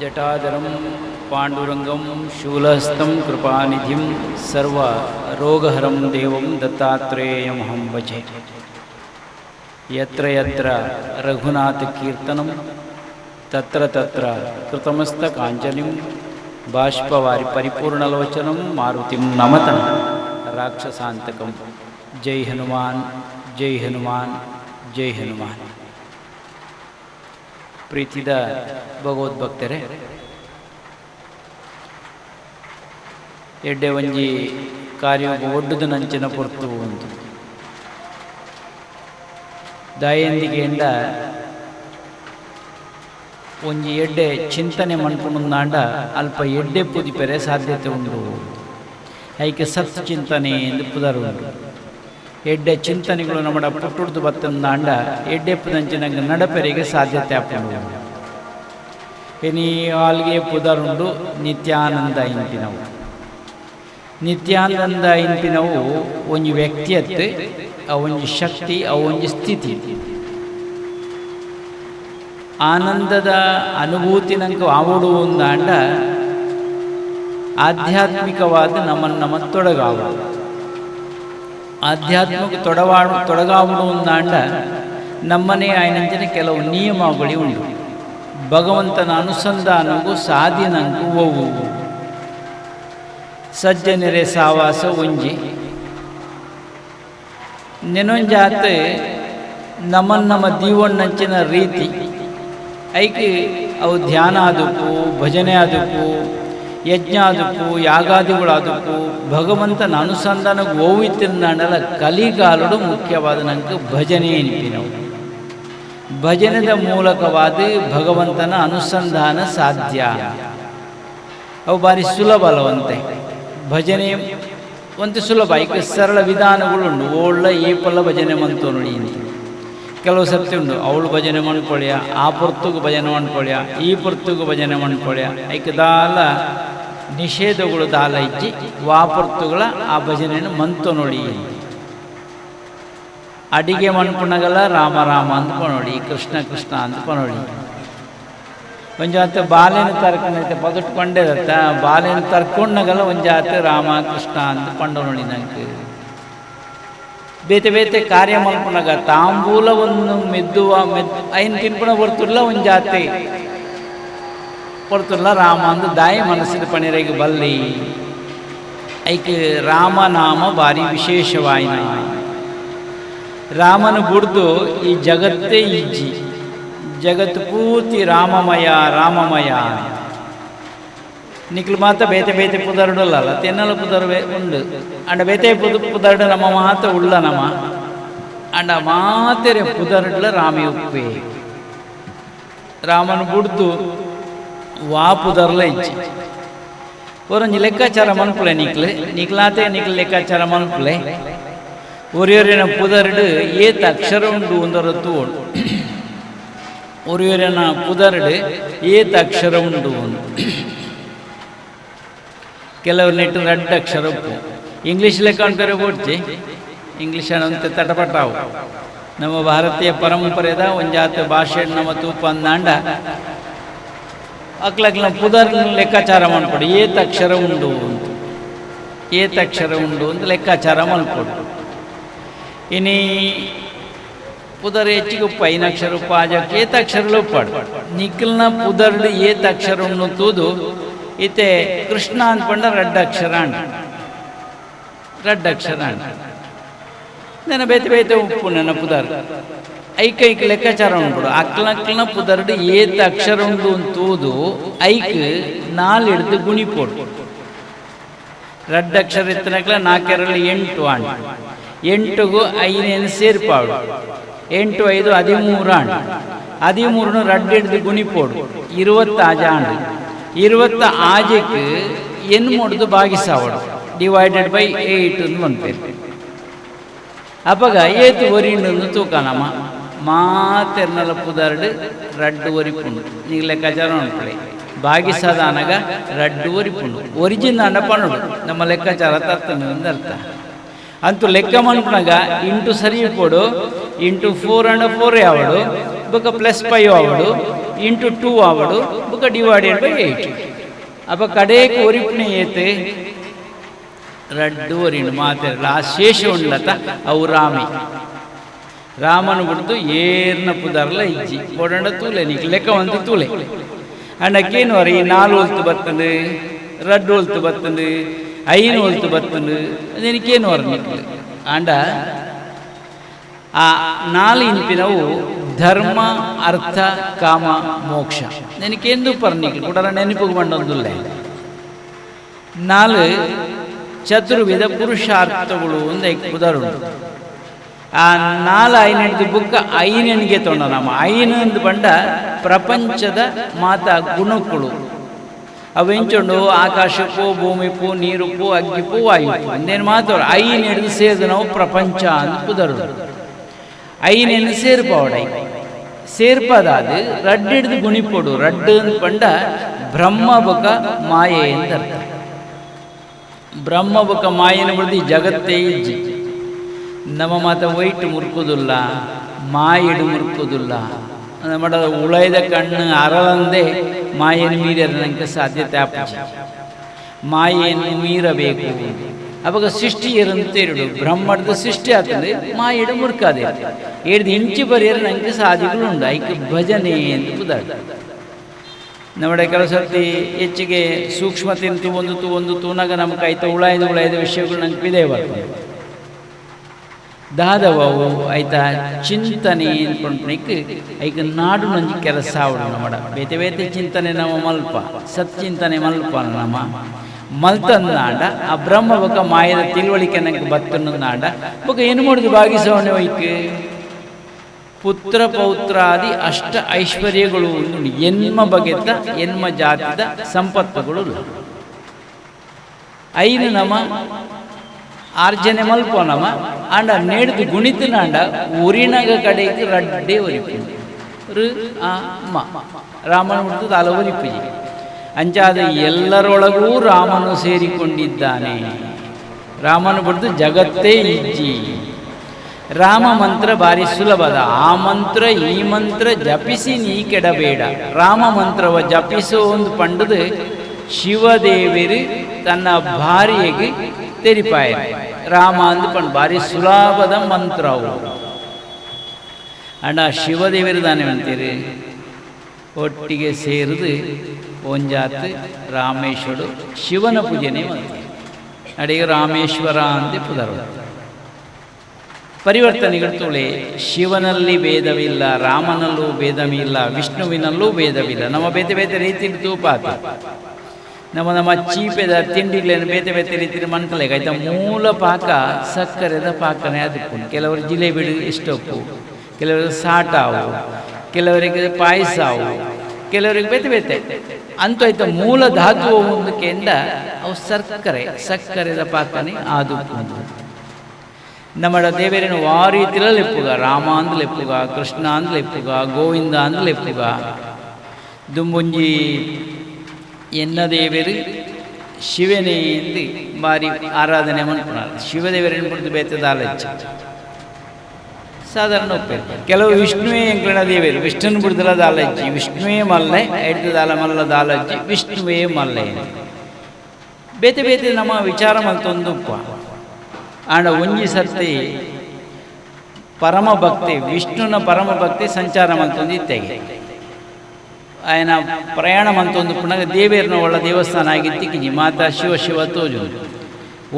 జటాధరం పాండురంగం శూలహస్తం కృపానిధిం సర్వరోగహరం దేవం దత్తాత్రేయమహం వచే ఎత్ర ఎత్ర రఘునాథకీర్తనం తత్ర తత్ర కృతమస్తకాంజలిం బాష్పవారి పరిపూర్ణలోచనం మారుతిం నమతం రాక్షసాంతకం జై హనుమాన్ జై హనుమాన్ జై హనుమాన్ ಪ್ರೀತಿದ ಭಗವದ್ಭಕ್ತರೇ ಎಡ್ಡೆ ಒಂಜಿ ಕಾರ್ಯ ಒಡ್ಡುದು ನಂಚಿನ ಪೊರ್ತು ಒಂದು ದಾಯಂದಿಗೆ ಎಂಡ ಒಂಜಿ ಎಡ್ಡೆ ಚಿಂತನೆ ಮನ್ಪುಣಂದಾಂಡ ಅಲ್ಪ ಎಡ್ಡೆ ಪುದಿಪೆರೆ ಸಾಧ್ಯತೆ ಉಂಡು. ಐಕೆ ಸತ್ ಚಿಂತನೆ ಎಂದು ಪುದರು ಉಂಟು ಎಡ್ಡೆ ಚಿಂತನೆಗಳು ನಮ್ಮ ಪುಟ್ಟುಡ್ದು ಬತ್ತಂದಾಂಡ ಎಡ್ಡೆ ಪುದಂಚಿನಂಗೆ ನಡಪೆರಿಗೆ ಸಾಧ್ಯತೆ ಆಪುಂಡು. ಎನಿ ಆಲ್ಗೆ ಪುದರುಂಡು ನಿತ್ಯಾನಂದ ಇಂಪಿನವು. ನಿತ್ಯಾನಂದ ಇಂಪಿನವು ಒಂಜಿ ವ್ಯಕ್ತಿಯತ್ತೆ ಅವು ಒಂಜಿ ಶಕ್ತಿ, ಅವೊಂಜಿ ಸ್ಥಿತಿ. ಆನಂದದ ಅನುಭೂತಿ ನಂಗೆ ಆವಡು ಅಂದಾಂಡ ಆಧ್ಯಾತ್ಮಿಕವಾದ ನಮ್ಮನ್ನು ನಮ್ಮ ತೊಡಗಾವುದು ಆಧ್ಯಾತ್ಮಿಕ ತೊಡವಾಡು ತೊಡಗಾವಡು ಒಂದಾಂಡ ನಮ್ಮನೆ ಆಯನಂಚಿನ ಕೆಲವು ನಿಯಮಾವಳಿ ಉಂಟು. ಭಗವಂತನ ಅನುಸಂಧಾನವು ಸಾಧಿನಂಗೂ ಓವು ಸಜ್ಜನರೆ ಸಾವಾಸ ಒಂಜಿ ನೆನೊಂಜಾತ ನಮ್ಮ ನಮ್ಮ ದೀವಣ್ಣಂಚಿನ ರೀತಿ. ಐಕಿ ಅವು ಧ್ಯಾನ ಆದಕ್ಕೂ ಭಜನೆ ಆದಕ್ಕೂ ಯಜ್ಞ ಆದಕ್ಕೂ ಯಾಗಾದಿಗಳಾದಕ್ಕೂ ಭಗವಂತನ ಅನುಸಂಧಾನಕ್ಕೆ ಓವಿತ್ತಿಂದಾಂಡಲ ಕಲಿಗಾಲಡು ಮುಖ್ಯವಾದ ನನಗೆ ಭಜನೆ ಎನಿಪಿನವು. ಭಜನೆದ ಮೂಲಕವಾದ ಭಗವಂತನ ಅನುಸಂಧಾನ ಸಾಧ್ಯ. ಅವು ಭಾರಿ ಸುಲಭಲವಂತೆ ಭಜನೆ ಒಂದು ಸುಲಭ, ಈಗ ಸರಳ ವಿಧಾನಗಳುಂಡು ಈ ಏಪಲ್ಲ ಭಜನೆ ಮಂತು ನೋಡಿ ಕೆಲವು ಸರ್ತಿ ಉಂಡು, ಅವಳು ಭಜನೆ ಮಾಡ್ಕೊಳ್ಯ, ಆ ಪೊರ್ತುಗು ಭಜನೆ ಮಾಡ್ಕೊಳ್ಯ, ಈ ಪೊರ್ತುಗು ಭಜನೆ ಮಾಡ್ಕೊಳ್ಯ ಐಕ ದಾಲ ನಿಷೇಧಗಳು ದಾಲೈಜಿ ವಾಪರ್ತುಗಳ ಆ ಭಜನೆಯನ್ನು ಮಂತು ನೋಡಿ. ಅಡಿಗೆ ಮಣ್ಪುಣಗಲ ರಾಮ ರಾಮ ಅಂತ ನೋಡಿ ಕೃಷ್ಣ ಕೃಷ್ಣ ಅಂತ ಕೊನೋಡಿ ಒಂಜಾತ ಬಾಲೆನ ತರ್ಕೊಂಡೈತೆ ಪದುಟ್ಕೊಂಡೇದತ್ತ ಬಾಲೆನ ತರ್ಕೊಂಡಗಲ್ಲ ಒಂಜಾತ ರಾಮ ಕೃಷ್ಣ ಅಂತ ಪಂಡು ನೋಡಿ ನಂಗೆ. ಬೇತೆ ಬೇತೆ ಕಾರ್ಯ ಮಲ್ಪುನಗ ತಾಂಬೂಲವನ್ನು ಮೆದ್ದುವ, ಮೆದ್, ಐನ್ ತಿನ್ಪುಣ ಬರ್ತುಲ್ಲ ಒಂದು ಜಾತಿ. ರಾಮ ಅಂದು, ದಾಯಿ ಮನಸ್ಸಿದ ಪಣಿರೆಗೆ ಬಲ್ಲಿ. ಐಕೆ ರಾಮನಾಮ ಭಾರಿ ವಿಶೇಷವಾಯಿನ. ರಾಮನ ಬುಡ್ದು ಈ ಜಗತ್ತೇ ಇಜ್ಜಿ. ಜಗತ್ತು ಪೂರ್ತಿ ರಾಮಮಯ ರಾಮಮಯ. ನಿಕ್ಲು ಮಾತ ಬೇತೆ ಬೇತೆ ಪುದರ್ಡಲ್ಲ ತೆನ್ನಲ ಪುದರ್ವೆ ಉಂಡು. ಅಂಡ ಬೇತೆ ಪುದು, ಪುದರ್ಡ ನಮ್ಮ ಮಾತ ಉಳ್ಳ ನಮ. ಅಂಡ ಮಾತೆರೆ ಪುದರ್ಡ್ಲ ರಾಮಿ ಉಪ್ಪೆ. ರಾಮನ್ ಬುಡ್ದು ವಾ ಪುದರ್ಲ ಇಚ್ಚಿ ಒರೊಂಜಿ ಲೆಕ್ಕಾಚಾರ ಮನ್ಪುಲೆ ನಿಕ್ಲೆ, ನಿಕ್ಲಾತೆ ನಿಕ್ಲು ಲೆಕ್ಕಾಚಾರ ಮನ್ಪುಲೆ ಒರಿಯೊರಿನ ಪುದರ್ಡು ಏತ್ ಅಕ್ಷರ ಉಂಡು ಒಂದರ ಉಂಡು ಒರಿಯೊರಿನ ಪುದರ್ಡು ಏತ್ ಅಕ್ಷರ ಉಂಡು ಒಂದು. ಕೆಲವರು ನೆಟ್ಟು ರೆಡ್ ಅಕ್ಷರ ಉಪ್ಪು. ಇಂಗ್ಲೀಷ್ ಲೆಕ್ಕ ಅಂತಾರೆ ಕೊಡ್ತಿ ಇಂಗ್ಲೀಷ್ ಅನ್ನಂತೆ ತಟಪಟಾವು. ನಮ್ಮ ಭಾರತೀಯ ಪರಂಪರೆದ ಒಂಜಾತ ಭಾಷೆ ನಮ್ಮ ತೂಪ ಅಂದಾಂಡ ಅಕ್ಲಕ್ಲ ಪುದರ್ ಲೆಕ್ಕಾಚಾರ ಮಾಡ್ಕೊಡು ಏತ್ ಅಕ್ಷರ ಉಂಡು ಅಂತ ಏತ್ ಅಕ್ಷರ ಉಂಡು ಅಂತ ಲೆಕ್ಕಾಚಾರ ಮಾಡ್ಕೊಡು ಇನಿ ಪುದರ್ ಹೆಚ್ಚಿಗೆ ಉಪ್ಪ ಐನಕ್ಷರ ಉಪ್ಪ ಆಜಕ್ಕೆ ಏತ್ ಅಕ್ಷರಲು ಉಪ್ಪಾಡು ನಿಖಿಲ್ನ ಪುದರ್ಡು ಏತ್ ಅಕ್ಷರ ಉಣ್ಣು ತೂದು ಇತ್ತೆ ಕೃಷ್ಣ ಅಂದ್ಕೊಂಡ ರೆಡ್ ಅಕ್ಷರ ಅಂಡ ರೆಡ್ ಅಕ್ಷರ ಅಂಡ ನನ್ನ ಬೇತೆ ಬೇತೆ ಉಪ್ಪು ನನ್ನ ಪುದರ್ ಐಕ್ ಐಕ್ ಲೆಕ್ಕಾಚಾರ ಉಂಡು ಅಕ್ಲಕ್ಲನ ಪುದರ್ಡು ಏತ್ ಅಕ್ಷರ ಉಂಡು ಅಂತೂದು ಐಕ್ ನಾಲಿಡ್ದು ಗುಣಿಪೋಡು ರಡ್ ಅಕ್ಷರ ಎತ್ತನಕ್ಲ ನಾಲ್ಕೆರಲ್ಲಿ ಎಂಟು ಆಣ್. ಎಂಟುಗೂ ಐನೇನು ಸೇರ್ಪಾಡು. ಎಂಟು ಐದು ಹದಿಮೂರು ಆಣ್. ಹದಿಮೂರನ್ನು ರಡ್ ಹಿಡ್ದು ಗುಣಿಪೋಡು ಇರುವತ್ತು ಆಜ ಆಣ. ಇರುವತ್ತ ಆಜಕ್ಕೆ ಎನ್ ಮುಡಿದು ಭಾಗಿಸಾವಡು ಡಿವೈಡೆಡ್ ಬೈ ಏಯ್ಟ್ ಅಂತ ಅಪಗ ಏತು ಏತು ಒರಿಂಡು ತೂಕನಮ್ಮ ಮಾತೆರ್ನಲ ಪುದರ್ಡು ರಡ್ಡು ಒರಿಪುಂಡು. ನೀಗ ಲೆಕ್ಕಾಚಾರ ಉಂಟು ಭಾಗಿಸದಾನಗ ರಡ್ಡು ಒರಿಪುಂಡು. ಒರಿಜಿನ್ ಅನ್ನ ಪಣ್ಣುಡು ನಮ್ಮ ಲೆಕ್ಕಾಚಾರ ತರ್ತನೆ ಅರ್ಥ ಅಂತೂ ಲೆಕ್ಕ ಮನ್ಪನಾಗ ಇಂಟು ಸರಿ ಕೊಡು, ಇಂಟು ಫೋರ್ ಅಂಡ್ ಫೋರ್ ಆವಡು ಬೊಕ ಪ್ಲಸ್ ಫೈವ್ ಆವಡು ಇಂಟು ಟೂ ಆವಡು ಬೊಕ ಡಿವೈಡೆಡ್ ಬೈ ಏಯ್ಟ್. ಅಪ್ಪ ಕಡೆಗೆ ಒರಿಪ್ನೆ ಏತೆ? ರಡ್ಡು ಒರಿಣು ಮಾತಾಡಲ್ಲ ಆ ಶೇಷ ಉಂಡತ ಅವು ರಾಮಿ ರಾಮನು ಬಿಡ್ದು ಏರ್ನ ಪುದರ್ಲ ಇಜ್ಜಿ. ಕೊಡಂಡ ತೂಲೆ ನೀಕ್ ಲೆಕ್ಕ ಒಂದು ತೂಲೆ. ಅಣ್ಣಕ್ಕೇನು ಅರಿ ನಾಲ್ ಹೊಲ್ತು ಬರ್ತಂದು ರಡ್ಡು ಹೊಲ್ತು ಬರ್ತಂದು ಐನು ಹೊಲ್ತು ಬರ್ತಂದು ಅದಕ್ಕೇನು ಅರ ನಿಕ್ಲು ಆಂಡ, ಆ ನಾಲ್ ಇನ್ಪಿನವು ಧರ್ಮ, ಅರ್ಥ, ಕಾಮ, ಮೋಕ್ಷ. ನೆನಕೆಂದು ಪರ್ನಿಕ್ಲು ಕೂಡ ನೆನಪಿಗೆ ಬಂದೊಂದುಲ್ಲ. ನಾಲ್ ಚತುರ್ವಿಧ ಪುರುಷಾರ್ಥಗಳು ಒಂದು ಉದಾಹರಣೆ ನಾಲ್ ಐನೆಂಟು ಬುಕ್ಕ ಐನೆಣ್ಗೆ ತೊಂಡ ನಮ್ಮ ಐನಂದು ಬಂಡ ಪ್ರಪಂಚದ ಮಾತ ಗುಣಗಳು ಅವೆಂಚುಂಡು ಆಕಾಶಕ್ಕೂ ಭೂಮಿಪು ನೀರುಪು ಅಗ್ಗಿಪು ವಾಯುಪು ಅಂದೇನು ಮಾತು ಐನ್ ಹಿಡಿದು ಸೇರಿದು ನಾವು ಪ್ರಪಂಚ ಅಂತ ಕುದರು ಐನೆನ್ನು ಸೇರ್ಪವಡೈ ಸೇರ್ಪದಾದು ರಡ್ಡು ಹಿಡಿದು ಗುಣಿಪೊಡು ರಡ್ಡು ಅಂತ ಬಂಡ ಬ್ರಹ್ಮ ಬಕ ಮಾಯೆ ಅಂತ ಅರ್ಥ. ಬ್ರಹ್ಮ ಬಕ ಮಾಯೆನ ಬಿಡ್ದು ಜಗತ್ತೇ ಇಜ್ಜಿ. ನಮ್ಮ ಮಾತ ವೈಟ್ ಮುರುಕುದಿಲ್ಲ ಮಾಯಿಡು ಮುರುಕುದಿಲ್ಲ നമ്മുടെ ഉളയത കണ്ണ് ಅರಳಂದೆ ಮಾಯೆಯನ್ನು ಮೀರಲು ನನಗೆ ಸಾಧ್ಯತೆ ಆಪುಜಿ ಮಾಯೆಯನ್ನು ಮೀರಬೇಕು ಅವಾಗ ಸೃಷ್ಟಿ ಇರಂತೆರಡು ಬ್ರಹ್ಮದ ಸೃಷ್ಟಿ ಆಗ್ತದೆ ಮಾಯಿಡು ಮುರುಕಾದೆ ಏಡ್ದು ಇಂಚು ಬರೆಯಲು ನನಗೆ ಸಾಧ್ಯಗಳುಂಡು ಐಕೆ ಭಜನೆ ಅಂತ ಉದಾಹರಣೆ നമ്മുടെ ಕೆಲವು ಸರ್ತಿ ಹೆಚ್ಚಿಗೆ ಸೂಕ್ಷ್ಮತೆ ಒಂದು ತು ಒಂದು ತೂನಾಗ ನಮ್ಗೆ ಆಯ್ತು ಉಳಾಯ್ದ ಉಳಾಯ್ದ ವಿಷಯಗಳು ನಂಗೆ ಬಿದೆ ಬರ್ತದೆ ದಾದವವು ಆಯ್ತಾ ಚಿಂತನೆ ಅನ್ಕೊಂಡ್ನಿಕ್ ಐಕ ನಾಡು ನಂಜಿ ಕೆಲಸ ಅವಡು ನಮಡ. ಬೇತೆ ಬೇತೆ ಚಿಂತನೆ ನಮ್ಮ ಮಲ್ಪ ಸತ್ಚಿಂತನೆ ಮಲ್ಪ ನಮ್ಮ. ಮಲ್ತಂದಾಂಡ ಆ ಬ್ರಹ್ಮ ಬೊಕ ಮಾಯದ ತಿಳುವಳಿಕೆ ನನಗೆ ಬತ್ತನ್ನಾಡ ಬೊಕ ಏನು ಮಾಡುದು ಭಾಗಿಸೋಣ ಪುತ್ರ ಪೌತ್ರಾದಿ ಅಷ್ಟ ಐಶ್ವರ್ಯಗಳು ಎನ್ಮ ಬಗೆತ, ಎನ್ಮ ಜಾತಿದ ಸಂಪತ್ತುಗಳು ಐದು ನಮ ಆರ್ಜನೆ ಮಲ್ಪೋನಮ ಆಂಡ ನೇಡ್ದು ಗುಣಿತನಾಂಡ ಉರಿನಗ ಕಡೆಗೆ ರಡ್ಡೆ ಒರಿಪು. ರು, ಆ, ಮ. ರಾಮನ ಹುಡುಗ ಅಲ ಒರಿಪುಜಿ ಅಂಚಾದ ಎಲ್ಲರೊಳಗೂ ರಾಮನು ಸೇರಿಕೊಂಡಿದ್ದಾನೆ. ರಾಮನು ಬಿಡ್ದು ಜಗತ್ತೇ ಇಜ್ಜಿ. ರಾಮ ಮಂತ್ರ ಭಾರಿ ಸುಲಭದ. ಆ ಮಂತ್ರ, ಈ ಮಂತ್ರ ಜಪಿಸಿ ನೀ ಕೆಡಬೇಡ. ರಾಮ ಮಂತ್ರವ ಜಪಿಸೋ ಒಂದು ಪಂಡದು ಶಿವದೇವರು ತನ್ನ ಭಾರ್ಯೆಗೆ ತೆರಿಪಾಯ. ರಾಮ ಅಂದ್ ಪಂಡ್ ಭಾರಿ ಸುಲಭದ ಮಂತ್ರ ಅವು ಅಣ್ಣ ತಾನೇ ಅಂತೀರಿ? ಒಟ್ಟಿಗೆ ಸೇರಿದು ಒಂಜಾತ್ ರಾಮೇಶ್ವರು ಶಿವನ ಪೂಜೆನೇ ಅಡಿಗೆ ರಾಮೇಶ್ವರ ಅಂತ ಪುದರ್. ಪರಿವರ್ತನೆಗಳು ತೋಳೆ, ಶಿವನಲ್ಲಿ ಭೇದವಿಲ್ಲ, ರಾಮನಲ್ಲೂ ಭೇದವಿಲ್ಲ, ವಿಷ್ಣುವಿನಲ್ಲೂ ಭೇದವಿಲ್ಲ, ನಮ್ಮ ಬೇತೆ ಬೇತೆ ರೀತಿ ತೂಪಾತ. ನಮ್ಮ ನಮ್ಮ ಚೀಪೆದ ತಿಂಡಿಗಳೇನು ಬೇತೆ ಬೇತೆ ರೀತಿ ಆಯ್ತಾ? ಮೂಲ ಪಾಕ ಸಕ್ಕರೆದ ಪಾಕನೇ ಅದಕ್ಕೂ. ಕೆಲವರು ಜಿಲೇಬಿ ಇಷ್ಟೊಪ್ಪು ಕೆಲವರು ಸಾಟಾವು, ಕೆಲವರಿಗೆ ಪಾಯಸ ಕೆಲವರಿಗೆ ಬೇತೆ ಬೇತೆ. ಅಂತೂ ಆಯ್ತಾ ಮೂಲ ಧಾತು ಒಂದಕ್ಕೆಯಿಂದ ಅವು ಸಕ್ಕರೆ, ಸಕ್ಕರೆದ ಪಾಕನೇ ಆದು ನಮ್ಮ ದೇವರಿನ ವಾರೀತಿಲ ಎಪ್ಪುಗ ರಾಮ ಅಂದ್ ಲೆಪ್ಪುಗ ಕೃಷ್ಣ ಅಂದ್ ಲೆಪ್ಪುಗ, ಗೋವಿಂದ ಅಂದ್ ಲೆಪ್ಪುಗ, ದುಂಬುಂಜಿ ಎನ್ನ ದೇವರು ಶಿವನೇ ಎಂದು ಬಾರಿ ಆರಾಧನೆ ಮನ್ಪುನಾರ ಶಿವದೇವರನ್ನು ಬಿಡ್ದು ಬೇತದ ಆಲೋಚ ಸಾಧಾರಣ ಕೆಲವು ವಿಷ್ಣುವೇ ಎಂಕಣ ದೇವರು. ವಿಷ್ಣುನ ಬಿಡ್ದಲ ದಾಲಜ್ಜಿ ವಿಷ್ಣುವೇ ಮಲ್ಲೆ ಎಡ್ದದಾಲ ಮಲ್ಲ ದಾಲಜ್ಜಿ ವಿಷ್ಣುವೇ ಮಲ್ಲೆ. ಬೇತೆ ಬೇತೆ ನಮ್ಮ ವಿಚಾರ ಮಲ್ತೊಂದು ಉಪ್ಪ ಆಂಡ ಒಂಜಿ ಸರ್ತಿ ಪರಮ ಭಕ್ತಿ ವಿಷ್ಣುನ ಪರಮ ಭಕ್ತಿ ಸಂಚಾರ ಮಂತೊಂದು ಇತ್ತೆಗೆ ಆಯನ ಪ್ರಯಾಣ ಮಂತೊಂದು ಪುಣ್ಯ ದೇವೇರ್ನ ಒಳ್ಳ ದೇವಸ್ಥಾನ ಆಗಿತ್ತಿಕ್ಕಿ ಮಾತಾ ಶಿವ ಶಿವ ತೋಜು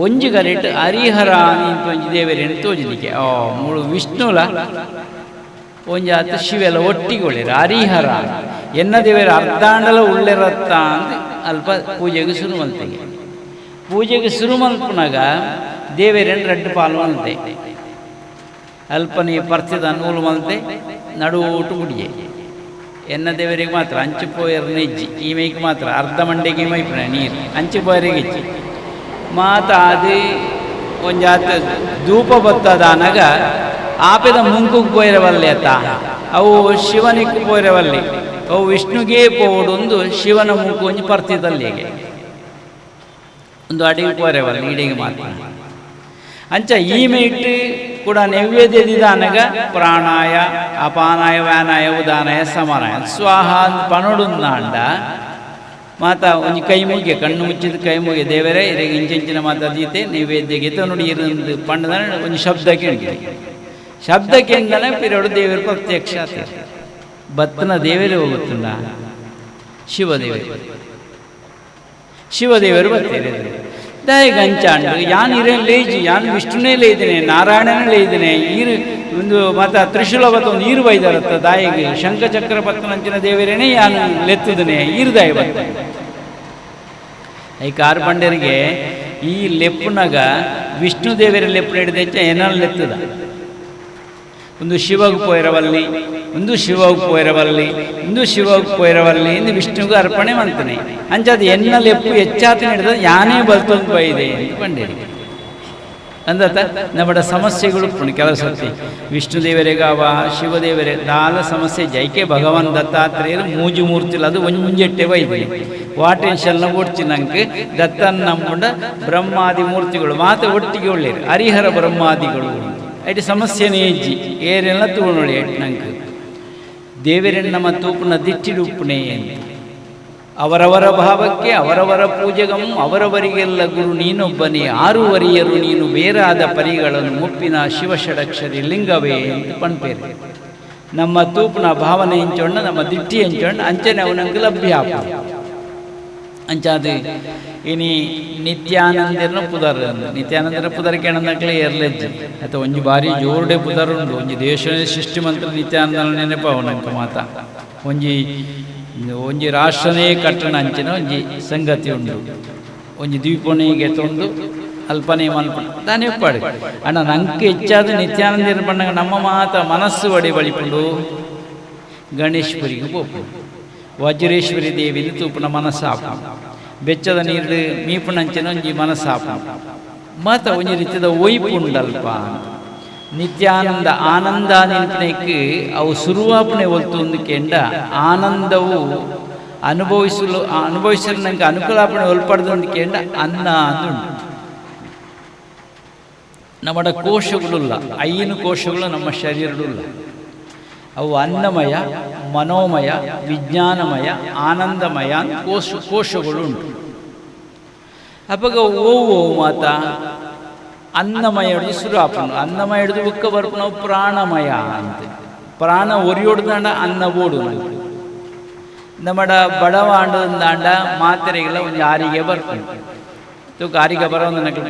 ಒಂಜಿ ಗಲೆಟ್ ಹರಿಹರ ಅಂತ ಒಂಜಿ ದೇವೇರೇನು ತೋಜಲಿಕ್ಕೆ ಓ ಮೂಳು ವಿಷ್ಣುಲ ಒಂಜಿ ಆತ ಶಿವೆಲ್ಲ ಒಟ್ಟಿಗೆ ಹರಿಹರ. ಎನ್ನ ದೇವೇರ ಅರ್ಧಾಂಡಲ ಉಳ್ಳೆರತ್ತ ಅಂತ ಅಲ್ಪ ಪೂಜೆಗೆ ಶುರು ಮಲ್ತೆಗೆ ಪೂಜೆಗೆ ಶುರು ಮಲ್ಪನಾಗ ದೇವೇರೇನು ರಡ್ಡು ಪಾಲು ಮಲ್ತೆ ಅಲ್ಪನೇ ಪರ್ಚದ ನೂಲು ಮಲ್ತೆ ನಡುವಟು ಮುಡಿಯೇ ಎನ್ನ ದೇವರಿಗೆ ಮಾತ್ರ ಅಂಚು ಪೋಯರ್ ಈ ಈಮೆಗೆ ಮಾತ್ರ, ಅರ್ಧ ಮಂಡೆಗೆ ಮೈಪುಣ ನೀರು ಅಂಚು ಪೋಯರಿಗೆ ಇಜ್ಜಿ ಮಾತ ಅದು ಜಾತ, ಧೂಪ ಬತ್ತದಾನಾಗ ಆಪೆದ ಮುಂಕುಗೆ ಪೋಯಿರವಲ್ಲೆ ಅತ್ತ. ಅವು ಶಿವನಿಗೆ ಪೋಯಿರವಲ್ಲಿ. ಅವು ವಿಷ್ಣುಗೆ ಪೋಡೊಂದು ಶಿವನ ಮುಂಕು ಒಂಜಿ ಪರ್ತಿದಲ್ಲಿಗೆ ಒಂದು ಅಡಿಗೆ ಪೋರೆವಲ್ಲ ಇಡಿಗೆ ಮಾತ್ರ. ಅಂಚ ಈಮೆ ಇಟ್ಟು ಕೂಡ ನೈವೇದ್ಯದಿದಾನಗ ಪ್ರಾಣಾಯ, ಅಪಾನಾಯ, ವ್ಯಾನಾಯ, ಉದಾನಾಯ, ಸಮಾನಾಯ. ಸ್ವಾಹ ಅಂತ ಪನೊಡುಂದಾಂಡ. ಮಾತ ಒಂದು ಕೈ ಮುಗಿಯ ಕಣ್ಣು ಮುಚ್ಚಿದ ಕೈ ಮುಗಿಯ ದೇವರೇ ಇಂಚಿನ ಇಂಚಿಂಚಿನ ಮಾತಾದೀತೆ ನೈವೇದ್ಯ ಗೀತ ನೋಡಿ ಇರೋದು ಪಂಡದ ಒಂದು ಶಬ್ದ ಕೇಳಿ ಶಬ್ದ ಕೇಂದ್ರ ಪಿರೋಡು ದೇವರ ಪ್ರತ್ಯಕ್ಷ ಬತ್ತನ ದೇವರೇ ಹೋಗುತ್ತಲ್ಲ ಶಿವದೇವರು. ಶಿವದೇವರು ಬರ್ತೀರಿ ದಯ ಗಂಚಾಂಡು ಯಾನ್ ಇರೇನು ಲೇಜಿ ಯಾನ್ ವಿಷ್ಣುನೇ ಲೇದಿನೆ ನಾರಾಯಣನೇ ಲೇದಿನೆ ಈರು ಒಂದು ಮತ್ತ ತ್ರಿಶೂಲ ಬತ್ತ ಒಂದು ಈರು ಬೈದಾರತ್ತ ದಾಯಿಗೆ ಶಂಖಚಕ್ರ ಪತ್ತನಂಚಿನ ದೇವರೇನೆ ಯಾನ್ ಲೆತ್ತದನೆ ಈರು ದಾಯಿ ಬತ್ತ ಈ ಕಾರ್ಬಂಡರಿಗೆ ಈ ಲೆಪ್ಪನಾಗ ವಿಷ್ಣು ದೇವರ ಲೆಪ್ಪ ಹಿಡಿದೆಚ್ಚ ಏನಾರು ಲೆತ್ತದ. ಒಂದು ಶಿವಗ್ ಪೋಯಿರವಲ್ಲಿ, ಒಂದು ಶಿವಗ್ ಪೋಯಿರವಲ್ಲಿ, ಒಂದು ಶಿವಗ್ ಪೋಯಿರವಲ್ಲಿ ಎಂದು ವಿಷ್ಣುಗೂ ಅರ್ಪಣೆ ಮಾಡ್ತಾನೆ. ಅಂಚದು ಎನ್ನಲ್ಲಿ ಎಪ್ಪು ಹೆಚ್ಚಾತ ನಡೆದ ಯಾನೇ ಬಲ್ತೊಂದು ಬೈದೆ ಎಂದು ಬಂಡೇರಿ ಅಂದತ ನಮ್ಮ ಸಮಸ್ಯೆಗಳು ಕೆಲವು ಸರ್ತಿ. ವಿಷ್ಣು ದೇವರಿಗಾವ ಶಿವದೇವರೇ ದಾಲ ಸಮಸ್ಯೆ, ಜೈಕೆ ಭಗವಾನ್ ದತ್ತಾತ್ರೇಯರು, ಮೂಜು ಮೂರ್ತಿಲ್ಲ ಅದು ಒಂಜೆಟ್ಟೆ ಬೈದೆ. ವಾ ಓಡ್ಚಿ ನಂಗೆ ದತ್ತನ್ ನಂಬುಂಡ ಬ್ರಹ್ಮಾದಿ ಮೂರ್ತಿಗಳು ಮಾತು ಒಟ್ಟಿಗೆ ಒಳ್ಳೆಯರು ಹರಿಹರ ಬ್ರಹ್ಮಾದಿಗಳು ಐಟಿ ಸಮಸ್ಯೆನೇ ಇಜ್ಜಿ. ಏರೆಲ್ಲ ತಗೊಂಡೋಳಿ ಐಟ್ ನಂಗೆ. ದೇವರನ್ನ ಮತ್ತು ಉಪ್ಪುನ ದಿಟ್ಟಿಡುಪ್ಪುಣೆ ಅಂತ ಅವರವರ ಭಾವಕ್ಕೆ ಅವರವರ ಪೂಜೆಗಂ ಅವರವರಿಗೆಲ್ಲ ಗುರು ನೀನೊಬ್ಬನೇ. ಆರುವರಿಯರು ನೀನು ಬೇರಾದ ಪರಿಗಳನ್ನು ಮುಪ್ಪಿನ ಶಿವಷಡಕ್ಷರಿ ಲಿಂಗವೇ ಅಂತ ಪಣ್ಪೇರು. ನಮ್ಮ ತೂಪಿನ ಭಾವನೆ ಹೆಂಚೋಣ ನಮ್ಮ ದಿಟ್ಟಿ ಹೆಂಚೋಣ ಅಂಚನೆ ಅವನಂಗೆ ಲಭ್ಯ ಅಂಚಾದು ಇನಿ ನಿತ್ಯಾನಂದನ ಪುದರ್ ನಿತ್ಯಾನಂದನ ಪುದರ್ ಕೇಳಂದಾಗಲೇ ಇರ್ಲೆಜ್ಜಿ ಅಥವಾ ಒಂಜಿ ಬಾರಿ ಜೋರ್ಡೆ ಪುದರ್ ಉಂಡು. ಒಂಜಿ ದೇಶ ಸೃಷ್ಟಿ ಮಂತ್ರ ನಿತ್ಯಾನಂದನ ನೆನಪ ಅವನಂಕ ಮಾತ. ಒಂಜಿ ಒಂಜಿ ರಾಷ್ಟ್ರನೇ ಕಟ್ಟಣ ಅಂಚಿನ ಒಂಜಿ ಸಂಗತಿ ಉಂಡು. ಒಂಜಿ ದ್ವೀಪಣಿಗೆ ತೊಂದು ಅಲ್ಪನೆ ಮಲ್ಪ ತಾನೇ ಒಪ್ಪಾಡು ಅಣ್ಣ, ನಂಗೆ ಹೆಚ್ಚಾದ ನಿತ್ಯಾನಂದ ಪಂಡಗ ನಮ್ಮ ಮಾತ ಮನಸ್ಸು ಒಡಿ ಬಳಿಪುಂಡು ಗಣೇಶ್ವರಿಗೆ ಪೋಪು ವಜ್ರೇಶ್ವರಿ ದೇವಿ ತೂಪುನ ಮನಸ್ಸಾಪ. ಬೆಚ್ಚದ ನೀರು ಮೀಪುಣಂಚಿನ ಒಂಜಿ ಮನಸ್ಸಾಪ. ಮತ ಒಂಜಿ ರೀತಿದ ಒಯ್ಪುಂಡಲ್ಪ ನಿತ್ಯಾನಂದ ಆನಂದ ನೆನಪಿನಕ್ಕೆ ಅವು ಸುರುವಾಪಣೆ ಒಲ್ತು ಕೆಂಡ ಆನಂದವು ಅನುಭವಿಸಲು ಅನುಭವಿಸಲು ನಂಗೆ ಅನುಕೂಲಾಪಣೆ ಒಲ್ಪಡ್ದೊಂದು ಕೆಂಡ ಅನ್ನ ಅಂದುಂಟು. ನಮ್ಮ ಕೋಶಗಳುಲ್ಲ ಐನು ಕೋಶಗಳು ನಮ್ಮ ಶರೀರಡುಲ್ಲ ಅವು ಅನ್ನಮಯ, ಮನೋಮಯ, ವಿಜ್ಞಾನಮಯ, ಆನಂದಮಯ ಕೋಶ ಕೋಶಗಳು ಉಂಟು ಓ ಓ ಮಾತ ಅನ್ನಮಯ ಹಿಡಿದು ಸುರಾಪನು ಅನ್ನಮಯ ಹಿಡಿದು ಬುಕ್ಕ ಬರ್ಪು ನಾವು ಪ್ರಾಣಮಯ ಅಂತ. ಪ್ರಾಣ ಒರಿಯೋಡ್ದಾಂಡ ಅನ್ನ ಓಡು ನಂಗೆ ನಮ್ಮಡ ಬಡವಾಂಡದಾಂಡ ಮಾತ್ರೆಗೆಲ್ಲ ಒಂದು ಆರಿಗೆ ಬರ್ಪನೆ ತೂಕ ಆರಿಗೆ ಬರೋ ನನಗೆ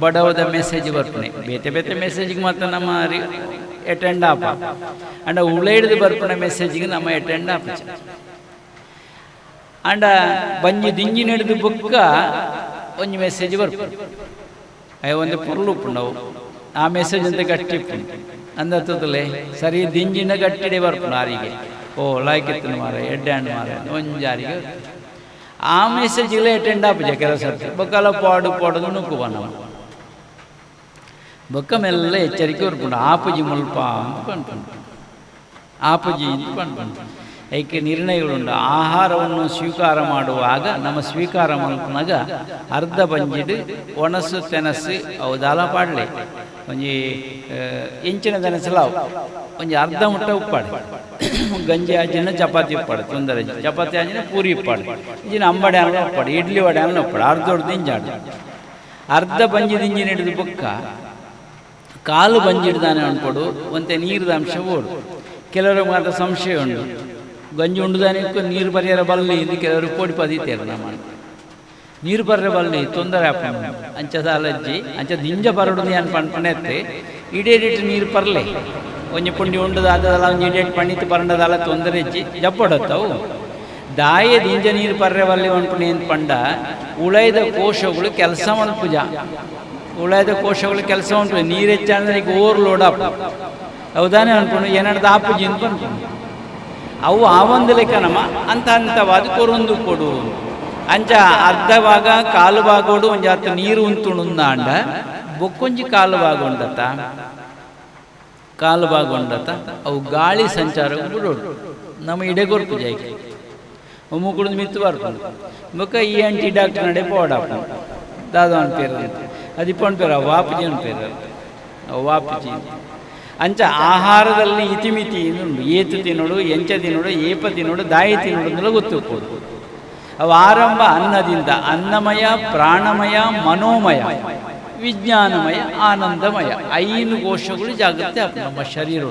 ಬಡವದ ಮೆಸೇಜ್ ಬರ್ಪನೆ ಬೇತೆ ಬೇತೆ ಮೆಸೇಜಿಗೆ ಮಾತ್ರ ನಮ್ಮ ಅಟೆಂಡ್ ಆಪ ಅಂಡ ಉಳೇಡ್ದು ಬರ್ಪಣ ಮೆಸೇಜಿಗೆ ನಮ್ಮ ಅಟೆಂಡ್ ಆಪ ಅಂಡ ಬಂಜಿ ದಿಂಜಿ ನಡೆದು ಬುಕ್ಕ ಒಂಜಿ ಮೆಸೇಜ್ ಬರ್ಪ. ಅಯ್ಯ, ಒಂದು ಪುರ್ಲು ಉಪ್ಪುಂಡವು ಆ ಮೆಸೇಜ್ ಅಂತ ಗಟ್ಟಿ ಅಂದತ್ತದಲೆ ಸರಿ ದಿಂಜಿನ ಗಟ್ಟಿಡೆ ಬರ್ಪುಂಡು ಆರಿಗೆ. ಓ ಲಾಯ್ಕಿತ್ತು ಮಾರ ಎಡ್ಡ್ಯಾಂಡ್ ಮಾರ ಒಂಜಾರಿಗೆ ಆ ಮೆಸೇಜಿಗೆ ಅಟೆಂಡ್ ಆಪಜ ಕೆಲಸ ಬೊಕ್ಕಲ ಪಾಡು ಪಾಡೋದು ನುಕ್ಕುವ ನಾವು ಎಚ್ಚರಿಕೆ ಹೊರ್ಕೊಂಡು ಆಪುಜಿ ಮುಲ್ಪ ಅಂತ ಪಂಡ್ಕೊಂಡು ಆಪುಜಿ ಅಂತ ಪಂಡ್ಕೊಂಡು ಐಕೆ ನಿರ್ಣಯಗಳುಂಡು ಆಹಾರವನ್ನು ಸ್ವೀಕಾರ ಮಾಡುವಾಗ ನಮ್ಮ ಸ್ವೀಕಾರ ಮಲ್ಪನಾಗ ಅರ್ಧ ಬಂಜಿಡು ಒಣಸು ತೆನಸು ಅವು ದಾಲ ಪಾಡ್ಲೆ ಒಂಜಿ ಎಂಚಿನ ದನಸಲಾವು ಒಂಜಿ ಅರ್ಧ ಮುಟ್ಟ ಉಪ್ಪಾಡು ಗಂಜಿ ಆಜಿನ ಚಪಾತಿ ಉಪ್ಪಾಡು ತೊಂದರೆ ಚಪಾತಿ ಆಜಿನ ಪೂರಿ ಉಪ್ಪಾಡು ಇಂಜಿನ ಅಂಬಡೆ ಅನ್ನ ಉಪ್ಪಾಡು ಇಡ್ಲಿ ವಡೆ ಅನ್ನ ಉಪ್ಪಾಡು ಅರ್ಧ ಹೊಡೆದು ಇಂಜಾಡು ಅರ್ಧ ಬಂಜಿದ ಇಂಜಿನ ಹಿಡಿದು ಬೊಕ್ಕ ಕಾಲು ಬಂಜಿಡ್ದಾನೆ ಅನ್ಕೊಡು ಒಂತೆ ನೀರಿದ ಅಂಶ ಓಡು. ಕೆಲವರು ಮಾತ್ರ ಸಂಶಯ ಉಂಡು ಗಂಜಿ ಉಂಡುದಾನೆ ನೀರು ಬರೆಯರ ಬಲ್ಲಿ ಇಲ್ಲಿ ಕೆಲವರು ಕೋಡಿ ಪದೀತೇರು ನಮ್ಮ ನೀರು ಬರ್ರೆ ಬಲ್ಲಿ ತೊಂದರೆ ಅಪ್ಪ ಅಂಚದ ಅಲಜ್ಜಿ ಅಂಚ ದಿಂಜ ಬರಡುದು ಏನು ಪಣ್ಪಣೆತ್ತೆ ಇಡೇಡಿಟ್ಟು ನೀರು ಪರ್ಲೆ. ಒಂಜಿ ಪುಂಡಿ ಉಂಡದಾದಲ್ಲ ಒಂಜಿ ಇಡೇಟ್ ಪಣಿತು ಪರಂಡದಲ್ಲ ತೊಂದರೆ ಇಜ್ಜಿ, ಜಪ್ಪಡತ್ತವು. ದಾಯ ದಿಂಜ ನೀರು ಪರ್ರೆ ಬಲ್ಲಿ ಅನ್ಕೊಂಡು ಅಂತ ಪಂಡ, ಉಳೈದ ಕೋಶಗಳು ಕೆಲಸ ಮಲ್ಪುಜ ಉಳಾದ ಕೋಶಗಳು ಕೆಲಸ ಉಂಟು. ನೀರು ಹೆಚ್ಚಂದ್ರೆ ಈಗ ಓವರ್ಲೋಡ್ ಆಪ್. ಹೌದಾನೆ ಅನ್ಕೊಂಡು ಏನಾಡ್ದು ಆಪುಜಿ ಅಂತ ಅವು ಆ ಒಂದು ಲೆಕ್ಕನಮ್ಮ. ಅಂತ ಹಂತವಾದ ಕೊರೊಂದು ಕೊಡು. ಅಂಚ ಅರ್ಧ ಭಾಗ, ಕಾಲು ಭಾಗೋಡು ಒಂಜಿ ಹತ್ತು ನೀರು ಉಂತುಣುಂದಾಂಡ. ಬೊಕ್ಕೊಂಜಿ ಕಾಲು ಭಾಗ ಕಾಲು ಭಾಗ ಉಂಡತ ಅವು ಗಾಳಿ ಸಂಚಾರ ಬಿಡೋಡು ನಮ್ಮ ಇಡೆಗೊರ್ಪು ಜಾಯ್ಕೆ. ಒಮ್ಮು ಕುಡಿದು ಮಿತ್ತು ಬರ್ಕೊಂಡು ಬೊಕ್ಕ ಈ ಆಂಟಿ ಡಾಕ್ಟರ್ ನಡೆ ಪೋಡಪ್ಪ ದಾದ ಪೇರು ಅದಿಪ್ಪನ ಪೇರ ವಾಪಜಿನ ಪೇರ. ವಾಪಜಿ. ಅಂಚ ಆಹಾರದಲ್ಲಿ ಇತಿಮಿತಿ ಏತು ತಿನ್ನೋಡು, ಎಂಚ ತಿನ್ನೋಡು, ಏಪ ತಿನ್ನೋಡು, ದಾಯಿ ತಿನ್ನೋಡು ಅಂದೆಲ್ಲ ಗೊತ್ತಿರ್ಬೋದು ಅವು ಆರಂಭ ಅನ್ನದಿಂದ ಅನ್ನಮಯ, ಪ್ರಾಣಮಯ, ಮನೋಮಯ, ವಿಜ್ಞಾನಮಯ, ಆನಂದಮಯ. ಐನು ಕೋಶಗಳು ಜಾಗೃತಿ ಆಗ್ತದೆ ನಮ್ಮ ಶರೀರ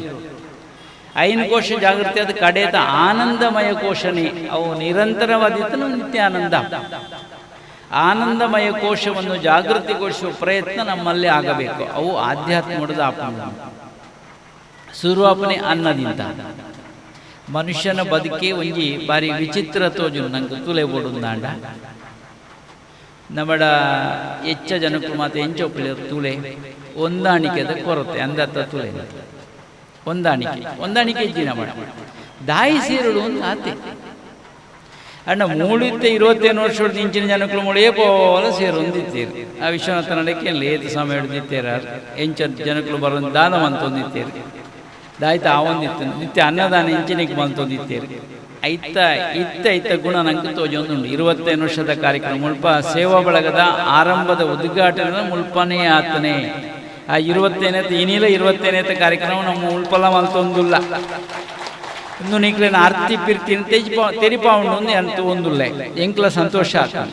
ಐದು ಕೋಶ ಜಾಗೃತಿ ಅದು ಕಡೆದ ಆನಂದಮಯ ಕೋಶನೇ ಅವು ನಿರಂತರವಾದಿತ್ತು ನಿತ್ಯ ಆನಂದ ಆನಂದಮಯ ಕೋಶವನ್ನು ಜಾಗೃತಿಗೊಳಿಸುವ ಪ್ರಯತ್ನ ನಮ್ಮಲ್ಲಿ ಆಗಬೇಕು. ಅವು ಆಧ್ಯಾತ್ಮದ ಆಪಣ ಶುರುವಾಪನೆ ಅನ್ನದಿಂದ. ಮನುಷ್ಯನ ಬದುಕೇ ಒಂಜಿ ಬಾರಿ ವಿಚಿತ್ರ ತೋಜು ನಂಗೆ ತುಲೆ ಬೋಡುಂದಾಂಡ ನಮ್ಮಡ ಹೆಚ್ಚ ಜನಕ್ಕೂ ಮಾತು ಎಂಚೊಪ್ಪಲಿ ತುಳೆ ಹೊಂದಾಣಿಕೆದ ಕೊರತೆ. ಅಂದತ್ತ ತುಲೆ. ಹೊಂದಾಣಿಕೆ ಹೊಂದಾಣಿಕೆ ಇಜ್ಜಿನ ಮಾಡ. ದಾಯಿ ಸೇರಳು ಒಂದು ಆತೆ. ಅಣ್ಣ ಮೂಳಿತ್ತೆ ಇರುವತ್ತೇನು ವರ್ಷದ ಇಂಚಿನ ಜನಕ್ಕಳು ಮುಳಿಯೇ ಪೋಲ ಸೇರೊಂದಿತ್ತೀರಿ ಆ ವಿಶ್ವನಾಥ ನಡಕ್ಕೆ ಲೇತ ಸಮಯ ಹಿಡಿದಿತ್ತೀರ ಎಂಚ ಜನಕ್ಕಳು ಬರೋ ದಾನ ಮಂತೊಂದಿತ್ತೇರು ದಾಯ್ತ ಆವೊಂದಿತ್ತು ನಿತ್ಯ ಅನ್ನದಾನ ಇಂಚಿನಿಗೆ ಬಂತೊಂದಿತ್ತೀರಿ ಐತ, ಇತ್ತ ಇತ್ತ ಗುಣ ನಂಗೆ ತೋಜೊಂದುಂಡು ಇರುವತ್ತೈದು ವರ್ಷದ ಕಾರ್ಯಕ್ರಮ ಮುಲ್ಪ ಸೇವಾ ಬಳಗದ ಆರಂಭದ ಉದ್ಘಾಟನೆ ಮುಲ್ಪನೇ ಆತನೇ. ಆ ಇರುವತ್ತೇನೇತ ಏನಿಲ್ಲ ಇರುವತ್ತೇನೇತ ಕಾರ್ಯಕ್ರಮ ನಮ್ಮ ಮುಲ್ಪಲ ಮಲ್ತೊಂದುಲ್ಲ ಇನ್ನು ನೀಕ್ಲೇನ ಆರ್ತಿ ಪಿರ್ತಿ ತೆಜ್ ತೆರಿಪಾವುಂಡು ಅಂತ ಒಂದು ಎಂಕ್ಲ ಸಂತೋಷ ಆಗ್ತಾನೆ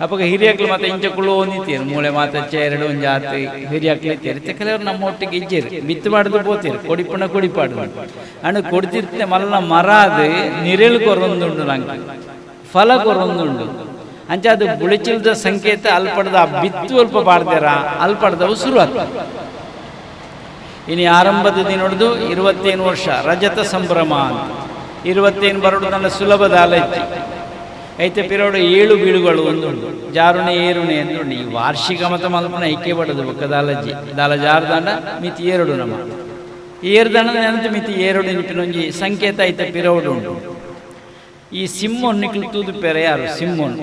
ಅಪ್ಪಾಗ ಹಿರಿಯಕ್ಲು ಮತ್ತೆ ಇಂಚಕ್ಕಳು ಒಂದಿತ್ತೀರಿ ಮೂಳೆ ಮಾತ ಎರಡು ಒಂದು ಜಾತಿ ಹಿರಿಯಕ್ಲು ಇತ್ತೀರಿ ಕೆಲವರು ನಮ್ಮ ಒಟ್ಟಿಗೆ ಇಜ್ಜಿರಿ. ಬಿತ್ತು ಮಾಡಿದ್ರು ಬೋತೀರಿ ಕೊಡಿಪಣ ಕೊಡಿಪಾಡು ಅಣ್ಣ ಕೊಡ್ತಿತ್ತೆ ಮಲ್ಲ ಮರ ಅದು ನಿರಳು ಕೊರೊಂದುಂಡು ನಂಗೆ. ಫಲ ಕೊರೊಂದುಂಡು ಅಂಚೆ ಅದು ಬುಳಿಚಿಲ್ದ ಸಂಕೇತ ಅಲ್ಪಡ್ದ ಬಿತ್ತು ಅಲ್ಪ ಬಾಡ್ದಾರ ಅಲ್ಪಡ್ದವು ಶುರು ಆಗ್ತದೆ ಇನ್ನು ಆರಂಭದ ದಿನ ಹೊಡೆದು ಇರುವತ್ತೇನು ವರ್ಷ, ರಜತ ಸಂಭ್ರಮ ಅಂತ. ಇರುವತ್ತೇನು ಬರಡು ನನ್ನ ಸುಲಭದ ಅಲಜ್ಜಿ ಐತೆ ಪಿರೋಡು ಏಳು ಬೀಳುಗಳು ಒಂದುಂಡು ಜಾರುಣೆ, ಏರುಣೆ ಎಂದುಂಡು ಈ ವಾರ್ಷಿಕ ಮತ ಮಲ್ಪನ ಐಕ್ಯ ಪಡೆದು ಬೊಕ್ಕ ದಾಲಜ್ಜಿ ದಾಲ ಜಾರದಂಡ ಮಿತಿ ಏರಡು ನಮ್ಮ. ಏರ್ದಂಡ ನೆನಪು ಮಿತಿ ಏರಡು ನಿಪಿನೊಂಜಿ ಸಂಕೇತ ಐತೆ ಪಿರೋಡು ಉಂಟು. ಈ ಸಿಮ್ಮೊನ್ ನಿಕ್ಲು ತೂದು ಪೆರೆ ಯಾರು? ಸಿಮ್ಮೊನ್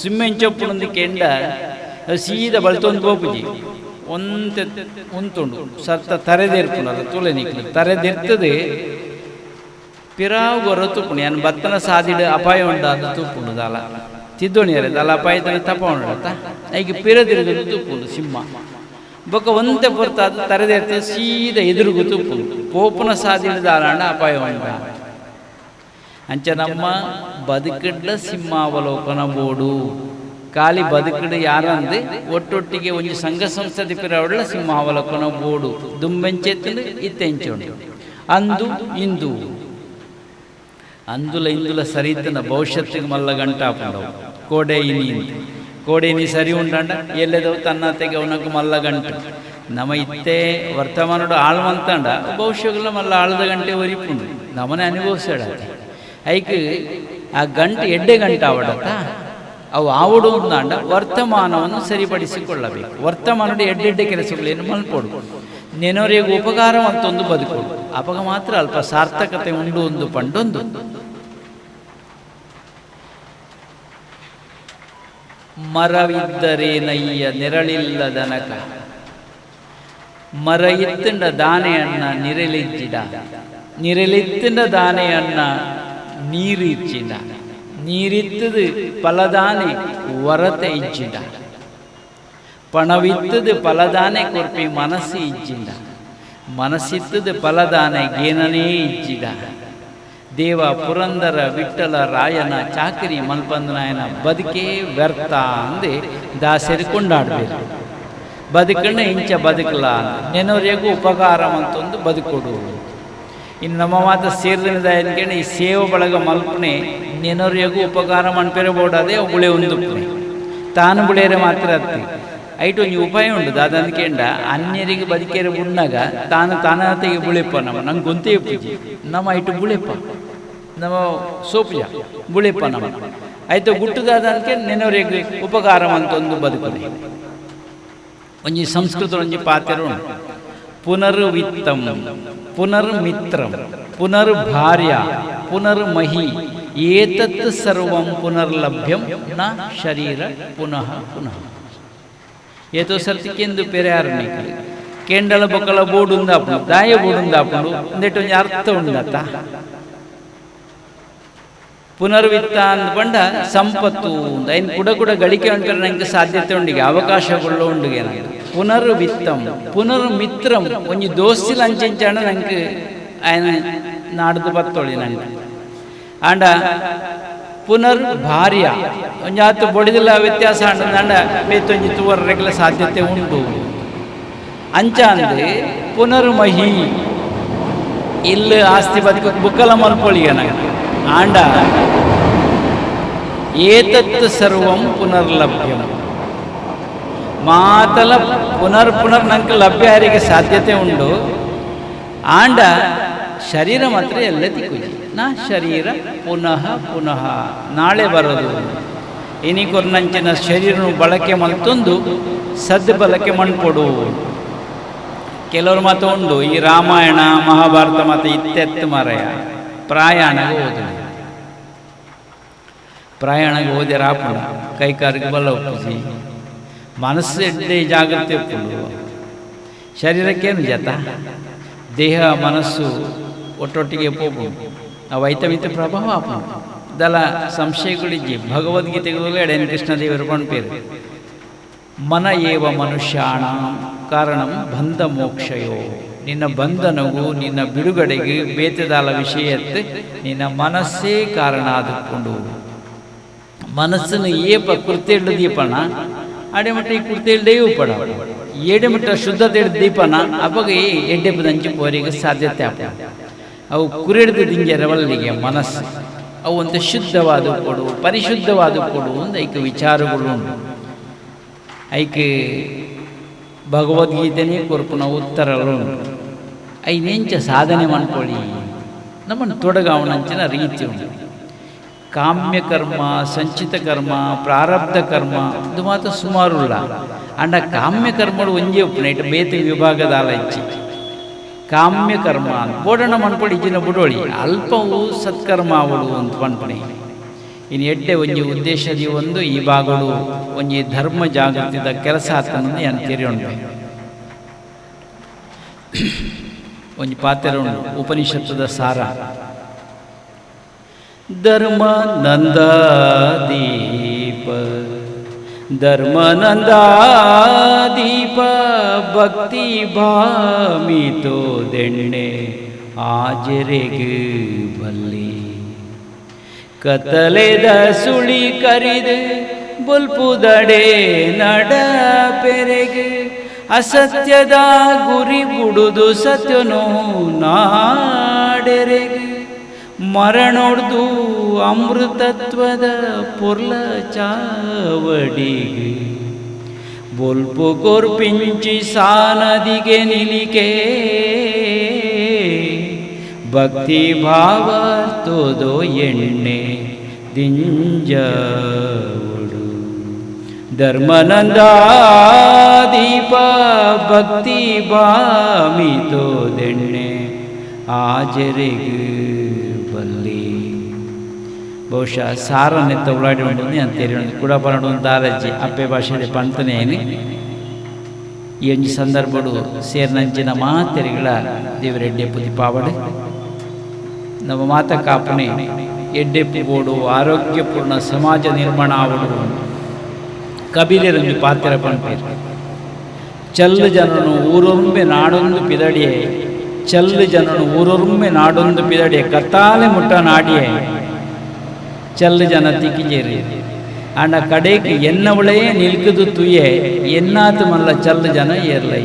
ಸಿಮ್ಮೆಂಚೊಪ್ಪುನೊಂದು ಕೆಂಡ ಅದು ಸೀದಾ ಬೋಪುಜಿ ಒಂತೆ ಉಂತುಂಡು. ಸತ್ತ ತರೆದಿರ್ಪುನಲ್ಲ ತುಳೆ ನಿಕ್ಲು. ತರೆದಿರ್ತದೆ ಪಿರಾವು ಗೊರ ತುಪ್ಪುಣಿ ಅನ್ ಬತ್ತನ ಸಾದಿಡ ಅಪಾಯ ಉಂಡ ಅದು ತುಪ್ಪುಂಡು ದಾಲ. ತಿದ್ದೋಣಿಯರೆ ದಾಲ ಅಪಾಯದಲ್ಲಿ ತಪ ಉಂಡತ್ತ ಈಗ ಪಿರದಿರುಗದು ತುಪ್ಪುಂಡು ಸಿಂಹ. ಬೊಕ್ಕ ಒಂತೆ ಪೊರ್ತ ಅದು ತರೆದಿರ್ತದೆ, ಸೀದಾ ಎದುರುಗು ತುಪ್ಪುಂಡು. ಪೋಪುನ ಸಾದಿಡ ದಾಲಾಂಡ ಅಪಾಯ ಉಂಡ. ಅಂಚ ನಮ್ಮ ಬದುಕಿಡ್ಲ ಸಿಂಹಾವಲೋಕನ ಬೋಡು. ಕಾಲಿ ಬದುಕಡೆ ಯಾರಂದೇ? ಒಟ್ಟೊಟ್ಟಿಗೆ ಒಂದು ಸಂಘ ಸಂಸ್ಥೆ ದಿಪ್ಪರ ಸಿಂಹಾವಲಕನ ಬೋಡು. ದುಂಬೆಂಚೆ ತಿಂದು ಅಂದು ಇಂದು. ಅಂದುಲ ಇಂದುಲ ಸರಿ ತನ್ನ ಭವಿಷ್ಯತ್ತಿಗೆ ಮಲ್ಲ ಗಂಟಾ ಕೊಂಡವು ಇನಿ ಕೋಡೆ ನೀ ಸರಿ ಉಂಡಣ್ಣ ಎಲ್ಲೆದ ತನ್ನ ತೆಗೆ ಅವನಕ್ಕೂ ಮಲ್ಲ ಗಂಟೆ. ನಮ ಇತ್ತೆ ವರ್ತಮಾನ ಆಳ್ವಂತಂಡ ಭವಿಷ್ಯಗಳನ್ನ ಮಲ್ಲ ಆಳದ ಗಂಟೆ ಒರಿ ನಮನೆ ನಮ್ಮನೆ ಅನುಭವಿಸಾಡ ಐಕ್ ಆ ಗಂಟೆ ಎಡ್ಡೆ ಗಂಟೆ ಆವಡತ್ತ ಅವು ಆವಡು ದಾಂಡ ವರ್ತಮಾನವನ್ನು ಸರಿಪಡಿಸಿಕೊಳ್ಳಬೇಕು. ವರ್ತಮಾನದ ಎಡ್ಡೆಡ್ಡೆ ಕೆಲಸಗಳೇನು ಮಲ್ಪೋಡು. ನೆನವರಿಗೆ ಉಪಕಾರ ಅಂತೊಂದು ಬದುಕೋಡು. ಅಪಗ ಮಾತ್ರ ಅಲ್ಪ ಸಾರ್ಥಕತೆ ಉಂಡು ಒಂದು ಪಂಡೊಂದು. ಮರವಿದ್ದರೇನಯ್ಯ ನೆರಳಿಲ್ಲದನಕ. ಮರ ಇತ್ತಿಂಡ ದಾನೆಯನ್ನ ನಿರಳಿಜ್ಜಿಡ ನಿರಳಿತ್ತಿಂಡ ದಾನೆಯನ್ನ ನೀರು ನೀರಿತ್ತದು ಫಲದಾನೆ ವರತೆ ಇಚ್ಚಿಡ ಪಣವಿತ್ತದು ಫಲದಾನೆ ಕೊರ್ಪಿ ಮನಸ್ಸು ಇಜ್ಜಿಂಡ ಮನಸ್ಸಿತ್ತದು ಫಲದಾನೆ ಗೇನನೇ ಇಜ್ಜಿದ. ದೇವ ಪುರಂದರ ವಿಠಲ ರಾಯನ ಚಾಕರಿ ಮಲ್ಪಂದನಾಯನ ಬದುಕೇ ವ್ಯರ್ಥ ಅಂದೆ ದಾಸರಿ ಕೊಂಡಾಡಬೇಕು. ಬದುಕಣ್ಣ ಇಂಚ ಬದುಕಲ ನೆನವರಿಗೂ ಉಪಕಾರ ಅಂತೊಂದು ಬದುಕೊಡು. ಇನ್ನು ನಮ್ಮ ಮಾತ ಸೇರಿದ ಈ ಸೇವೆ ಬಳಗ ಮಲ್ಪನೆ ನೆನವರಿಗೂ ಉಪಕಾರ ಮನ್ಪೆರಬೋಡದೆ ಉಳೆ ಒಂದು ತಾನು ಬುಳೇರೆ ಮಾತ್ರ ಅತ್ತಿ. ಐಟು ಒಂಜಿ ಉಪಾಯ ಉಂಡು ದಾದಂದ್ಕೆಂಡ ಅನ್ಯರಿಗೆ ಬದುಕೇರೆ ಉಣ್ಣಾಗ ತಾನು ತಾನತೆಗೆ ಬುಳೆಪ್ಪ ನಮ್ಮ. ನಂಗೆ ಗೊಂತೆ ನಮ್ಮ ಐಟು ಬುಳೆಪ್ಪ. ನಮ್ಮ ಸೋಪ್ಯ ಬುಳೆಪ್ಪ ನಮ್ಮ. ಆಯ್ತು ಗುಟ್ಟುದಾದಂಕೆ ನೆನವರಿಗೆ ಉಪಕಾರ ಅಂತೊಂದು ಬದುಕುದೆ. ಒಂಜಿ ಸಂಸ್ಕೃತ ಒಂಜಿ ಪುನರ್ ಉಂಟು. ಪುನರ್ವಿತ್ತಂ, ಪುನರ್ಮಿತ್ರಂ, ಪುನರ್ಭಾರ್ಯ, ಪುನರ್ಮಹಿ ಏತತ್ ಸರ್ವಂ ಪುನರ್ಲಭ್ಯಂ ನ ಶರೀರ ಪುನಃ ಪುನಃ. ಏತೋ ಸತ್ಯಕೆಂದು ಪೆರೆಯಾರು ನೀಕಲಿ ಕೆಂಡಲ ಬೊಕ್ಕಲ ಬೋಡುಂದಾಪುಡು ದಾಯ ಬೋಡುಂದಾಪುಡು ಒಂದೇಟು ಒಂಜಿ ಅರ್ಥ ಉಂಡತ. ಪುನರ್ವಿತ್ತ ಅಂದ್ಕೊಂಡ ಸಂಪತ್ತು ಅಂತ ಏನು ಕೂಡ ಕೂಡ ಗಳಿಕೆ ಅಂತಾರೆ ನನಗೆ ಸಾಧ್ಯತೆ ಉಂಡಿಗೆ ಅವಕಾಶಗಳು ಉಂಡಿಗೆ ನನಗೆ ಪುನರ್ವಿತ್ತಂ, ಪುನರ್ಮಿತ್ರಂ, ಒಂಜಿ ದೋಸ್ತಿಲ್ ಅಂಚೆಂಚಾಣ ನನಗೆ ಆಯನ ನಾಡ್ದು ಬತ್ತೋಳಿ ನನಗೆ ಆಂಡ ಪುನರ್ ಭಾರ್ಯ. ಒಂಜಾತು ಬೊಡಿದಿಲ್ಲ ವ್ಯತ್ಯಾಸ ಆಂಡ ಬೇತೊಂಜಿ ರೆಗ್ಲ ಸಾಧ್ಯತೆ ಉಂಟು ಅಂಚ ಅಂದ್ರೆ ಪುನರ್ಮಹಿ ಇಲ್ಲ ಆಸ್ತಿ ಬದುಕು ಬುಕ್ಕಲ ಮಲ್ಕೊಳ್ಳಿ ನಂಗೆ. ಆಂಡ ಏತತ್ ಸರ್ವಂ ಪುನರ್ಲಭ್ಯಂ ಮಾತಲ ಪುನರ್ ಪುನರ್ ನಂಗೆ ಲಭ್ಯ ಸಾಧ್ಯತೆ ಉಂಡು. ಆಂಡ ಶರೀರ ಮಾತ್ರ ಎಲ್ಲ ದಿಕ್ಕುಜಿ ನಾ ಶರೀರ ಪುನಃ ಪುನಃ. ನಾಳೆ ಬರೋದು. ಇನಿ ನಂಚಿನ ಶರೀರನು ಬಳಕೆ ಮಲ್ತೊಂದು ಸದ್ ಬಳಕೆ ಮಣ್ಕೊಡು ಕೆಲವರು ಮಾತು ಉಂಡು, ಈ ರಾಮಾಯಣ, ಮಹಾಭಾರತ ಮತ್ತು ಇತ್ತೆತ್ತು ಮರೆಯ. ಪ್ರಾಯಾಣಗ ಓದು. ಪ್ರಾಯಾಣ ಓದಿ ರಾಪುಣ ಕೈಕಾರಿಗೆ ಬಲ ಒಪ್ಪಿಸಿ. ಮನಸ್ಸು ಎಡ್ಡೆ ಜಾಗೃತಿ ಒಪ್ಪುಡು. ಶರೀರಕ್ಕೇನು ಜತ? ದೇಹ, ಮನಸ್ಸು ಒಟ್ಟೊಟ್ಟಿಗೆ ಆ ವೈತಮಿತ ಪ್ರಭಾವ ದಲ ಸಂಶಯಗಳಿಜ್ಜಿ ಭಗವದ್ಗೀತೆಗಳು ಎಡೆನ್ ಕೃಷ್ಣದೇವರು ಪಣ್ಪೇರು ಮನ ಏವ ಮನುಷ್ಯಾಣ, ಕಾರಣಂ ಬಂಧ ಮೋಕ್ಷಯೋ. ನಿನ್ನ ಬಂಧನವು ನಿನ್ನ ಬಿಡುಗಡೆಗೆ ಬೇತೆದಾಲ ವಿಷಯತ್ತೆ, ನಿನ್ನ ಮನಸ್ಸೇ ಕಾರಣ ಆದುಕೊಂಡು ಮನಸ್ಸನ್ನು ಏಪ ಕೃತ್ಯಳ್ಳು ದೀಪನ ಅಡೆಮಟ್ಟ ಈ ಕೃತ್ಯಳ್ಳೆಯೂ ಪಡ. ಏಡೆಮಟ್ಟ ಶುದ್ಧತೆ ದೀಪನ ಅವಾಗ ಎಡ್ಡೆ ಬದಂಚಿ ಪೋರಿಗೆ ಸಾಧ್ಯತೆ ಆಪ ಅವು ಕುರಿಡಿದು ದಿಂಗೆ ರವಲ್ಲಿಗೆ ಮನಸ್ಸು. ಅವು ಒಂದು ಶುದ್ಧವಾದ ಕೊಡು, ಪರಿಶುದ್ಧವಾದ ಕೊಡು ಒಂದು ಐಕ ವಿಚಾರಗಳು ಉಂಟು. ಐಕೆ ಭಗವದ್ಗೀತೆನೇ ಕೊರ್ಪುನ ಉತ್ತರಗಳು ಉಂಟು. ಐನೆಂಚ ಸಾಧನೆ ಮಾಡ್ಕೊಳ್ಳಿ ನಮ್ಮನ್ನು ತೊಡಗಾವಣಂಚಿನ ರೀತಿ ಉಂಟು. ಕಾಮ್ಯ ಕರ್ಮ, ಸಂಚಿತ ಕರ್ಮ, ಪ್ರಾರಬ್ಧ ಕರ್ಮ, ಇದು ಮಾತ್ರ ಸುಮಾರುಲ್ಲ. ಅಂಡ ಕಾಮ್ಯ ಕರ್ಮಗಳು ಒಂಜೇ ಉಪ್ಪು ಇಟ್ಟು ಬೇತೆ ವಿಭಾಗದ ಆಲೈಚಿ ಕಾಮ್ಯ ಕರ್ಮ ಬೋಡಣ ಮನ್ಪಡಿ ಇಜ್ಜಿನ ಬುಡೋಳಿ. ಅಲ್ಪವು ಸತ್ಕರ್ಮ ಅವಳು ಅಂತ ಪನ್ಪಣಿ ಇನ್ನು ಎಡ್ಡೆ ಒಂಜಿ ಉದ್ದೇಶದಿ ಒಂದು, ಈ ಭಾಗಗಳು ಒಂಜಿ ಧರ್ಮ ಜಾಗೃತಿದ ಕೆಲಸ ಆತನಂದು ಏನು ತೆರೆಯುಂಟು ಒಂಜಿ ಪಾತ್ರ ಉಪನಿಷತ್ತದ ಸಾರ. ಧರ್ಮ ದೀಪ ಧರ್ಮಾನಂದ ದೀಪ ಭಕ್ತಿ ಭಾಮಿತೋ ದೆಣ್ಣೆ ಆಜರೆಗೆ ಬಲ್ಲಿ. ಕತ್ತಲೆದ ಸುಳಿ ಕರಿದು ಬುಲ್ಪುದಡೆ ನಡ ಪೆರೆಗೆ. ಅಸತ್ಯದ ಗುರಿ ಬುಡುದು ಸತ್ಯನೋ ನಾಡೆರೆಗೆ. ಮರಣೊಡ್ದು ಅಮೃತತ್ವದ ಪುರ್ಲ ಚಾವಡಿಗೆ. ಬೊಲ್ಪು ಕೊರ್ಪಿಂಚಿ ಸಾನದಿಗೆ ನಿಲಿಕೆ. ಭಕ್ತಿ ಭಾವ ತೋದೋ ಎಣ್ಣೆ ದಿಂಜವಡು ಧರ್ಮನಂದ ದೀಪ ಭಕ್ತಿ ಬಾಮಿ ತೋದೆಣ್ಣೆ. ಆಜರೆಗೆ ಬಹುಶಃ ಸಾರನ್ನೆತ್ತ ಉಳ್ಳಾಡಿ ಉಂಟು ಅಂತೇಳಿ ಕೂಡ ಬರೋಣ ಒಂದು ಆಲಜ್ಜಿ ಅಪ್ಪೆ ಭಾಷೆಯಲ್ಲಿ ಪಂತನೇನು ಈ ಒಂಜಿ ಸಂದರ್ಭಡು ಸೇರ್ನಂಚಿನ ಮಾತೆರಿಗಳ ದೇವರೆಡ್ಡೆ ಪುದಿ ಪಾವಡೆ. ನಮ್ಮ ಮಾತ ಕಾಪನೆ ಎಡ್ಡೆ ಪುಗೋಡು ಆರೋಗ್ಯಪೂರ್ಣ ಸಮಾಜ ನಿರ್ಮಾಣ ಆವಡು. ಕಬಿಲೆರೊಂದು ಪಾತ್ರ ಪಂಪೇರು. ಚಲ್ಲ ಜನನು ಊರೊಂಬೆ ನಾಡೊಂದು ಪಿದಡಿಯೇ. ಚಲ್ಲು ಜನನು ಊರೊಂಬೆ ನಾಡೊಂದು ಪಿದಡಿಯೇ. ಕತ್ತಾಲೆ ಮುಟ್ಟ ನಾಡಿಯೇ. ಚಲ್ಲು ಜನ ತಿಕ್ಕಿಜೇರಿ ಅಂಡ ಕಡೆಗೆ ಎನ್ನವಳೇ ನಿಲ್ಕದು ತುಯೆ ಎನ್ನಾತು ಮಲ್ಲ ಚಲ್ಲು ಜನ ಏರ್ಲೈ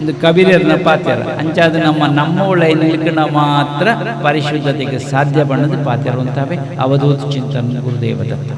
ಒಂದು ಕಬೀರನ ಪಾತ್ಯರ ಅಂಚಾದ ನಮ್ಮ ನಮ್ಮವಳ ನಿಲ್ಕಣ ಮಾತ್ರ ಪರಿಶುದ್ಧತೆಗೆ ಸಾಧ್ಯ ಬಣ್ಣದ ಪಾತ್ಯರು ಅಂತಾವೆ ಅವಧೂತ ಚಿಂತನ ಗುರುದೇವ ದತ್ತ